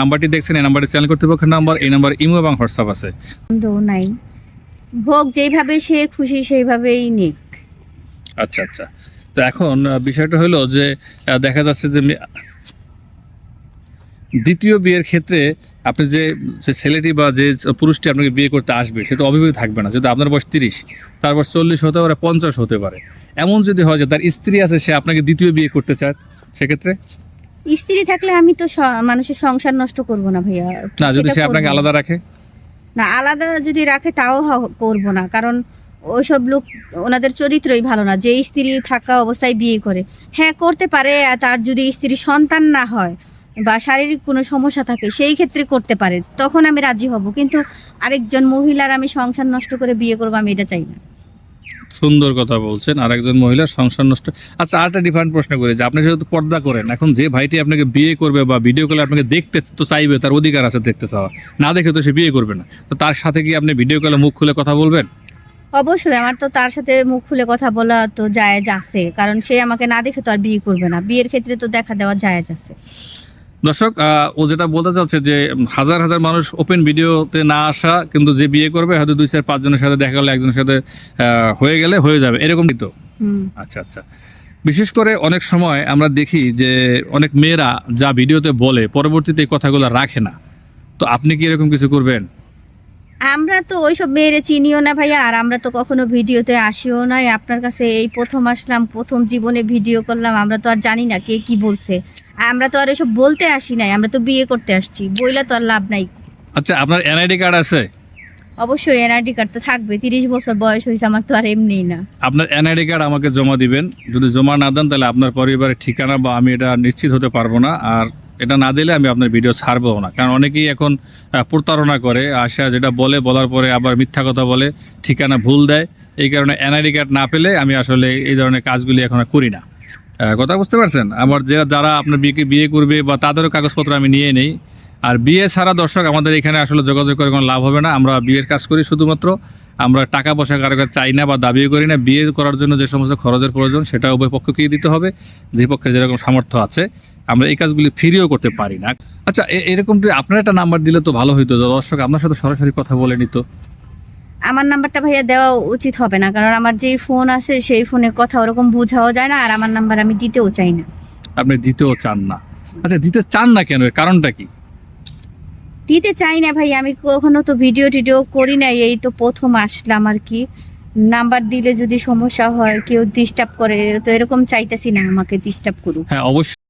নাম্বারটি দেখছেন এই নাম্বারটি চ্যানেল কর্তৃপক্ষের নাম্বার এই নাম্বার ইমো এবং হোয়াটসঅ্যাপ আছে। নাই। হোক যেইভাবে সে খুশি সেইভাবেই নিক। আচ্ছা আচ্ছা। তো এখন বিষয়টা হলো যে দেখা যাচ্ছে যে দ্বিতীয় বিয়ের ক্ষেত্রে আপনি যে যে ছেলেটি বা যে পুরুষটি আপনাকে বিয়ে করতে আসবে সে তো অবিবাহিত থাকবে না। যেহেতু আপনার বয়স তিরিশ তার বয়স চল্লিশ হতে পারে পঞ্চাশ হতে পারে। এমন যদি হয় যে তার স্ত্রী আছে সে আপনাকে দ্বিতীয় বিয়ে করতে চায় সেক্ষেত্রে? স্ত্রী থাকলে আমি তো মানুষের সংসার নষ্ট করব না ভাইয়া। না যদি সে আপনাকে আলাদা রাখে? না আলাদা যদি রাখে তাও করব না। কারণ ওইসব লোক ওনাদের চরিত্রই ভালো না। যে স্ত্রী থাকা অবস্থায় বিয়ে করে হ্যাঁ করতে পারে তার যদি স্ত্রী সন্তান না হয় বা শারীরিক কোনো সমস্যা থাকে সেই ক্ষেত্রে করতে পারে। তখন আমি রাজি হব। কিন্তু আরেকজন মহিলার আমি সংসার নষ্ট করে বিয়ে করব আমি এটা চাই না। সুন্দর কথা বলছেন। আর একজন মহিলার সংসার নষ্ট আচ্ছা আরেকটা ডিফারেন্ট প্রশ্ন করি। যে আপনি যেহেতু পর্দা করেন, এখন যে ভাইটি আপনাকে বিয়ে করবে বা ভিডিও কলে আপনাকে দেখতে তো চাইবে, তার অধিকার আছে দেখতে চাওয়া না দেখে তো সে বিয়ে করবে না। তো তার সাথে কি আপনি ভিডিও কলে মুখ খুলে কথা বলবেন? অবশ্যই, আমার তো তার সাথে মুখ খুলে কথা বলা তো জায়েজ আছে। কারণ সে আমাকে না দেখে তো আর বিয়ে করবে না। বিয়ের ক্ষেত্রে তো দেখা দেওয়া জায়েজ আছে। দর্শক ও যেটা বলতে চাচ্ছে যে হাজার হাজার মানুষ ওপেন ভিডিওতে না আসা কিন্তু যে বিয়ে করবে হয়তো দুই চার পাঁচজনের সাথে দেখা গেলে একজনের সাথে হয়ে গেলে হয়ে যাবে। এরকমই তো? আচ্ছা আচ্ছা। বিশেষ করে অনেক সময় আমরা দেখি যে অনেক মেয়েরা যা ভিডিওতে বলে পরবর্তীতে এই কথাগুলো রাখে না। তো আপনি কি এরকম কিছু করবেন? আমরা তো ওইসব মেয়েরে চিনিও না ভাইয়া আর আমরা তো কখনো ভিডিওতে আসিও নাই। আপনার কাছে এই প্রথম আসলাম প্রথম জীবনে ভিডিও করলাম আমরা তো আর জানি না কে কি বলছে। আমরা তো আর এসব বলতে আসি নাই আমরা তো বিয়ে করতে আসছি বইলা তো আর লাভ নাই। আচ্ছা আপনার এনআইডি কার্ড আছে? অবশ্যই এনআইডি কার্ড তো থাকবে তিরিশ বছর বয়স হয়েছে আমার তো আর এমনি না। আপনার এনআইডি কার্ড আমাকে জমা দিবেন যদি জমা না দেন তাহলে আপনার পরিবারের ঠিকানা বা আমি এটা নিশ্চিত হতে পারব না আর এটা না দিলে আমি আপনার ভিডিও ছাড়বো না কারণ অনেকেই এখন প্রতারণা করে আশা যেটা বলে বলার পরে আবার মিথ্যা কথা বলে ঠিকানা ভুল দেয় এই কারণে এনআইডি কার্ড না পেলে আমি আসলে এই ধরনের কাজগুলি এখন করি না। কথা বুঝতে পারছেন? আমার যে যারা আপনার বিয়েকে বিয়ে করবে বা তাদেরও কাগজপত্র আমি নিয়ে নেই। আর বিয়ে ছাড়া দর্শক, আমাদের এখানে আসলে যোগাযোগ করে কোনো লাভ হবে না। আমরা বিয়ের কাজ করি শুধুমাত্র। আমরা টাকা পয়সা কারও চাই না বা দাবিও করি না। বিয়ে করার জন্য যে সমস্ত খরচের প্রয়োজন, সেটা উভয় পক্ষকেই দিতে হবে। যে পক্ষের যেরকম সামর্থ্য আছে, আমরা এই কাজগুলি ফ্রিও করতে পারি না। আচ্ছা এরকম আপনার একটা নাম্বার দিলে তো ভালো হইতো। দর্শক, আপনার সাথে সরাসরি কথা বলে নিত। আমার নাম্বারটা ভাইয়া দেওয়া উচিত হবে না কারণ আমার যেই ফোন আছে সেই ফোনে কথা ওরকম বোঝাও যায় না আর আমার নাম্বার আমি দিতেও চাই না। আপনি দিতেও চান না। আচ্ছা দিতে চান না কেন? এর কারণটা কি? দিতে চাই না ভাই আমি কখনো তো ভিডিও টিডিও করি না এই তো প্রথম আসলাম আর কি। নাম্বার দিলে যদি সমস্যা হয় কেউ ডিস্টার্ব করে তো এরকম চাইতেছি না আমাকে ডিস্টার্ব করুক। হ্যাঁ অবশ্যই।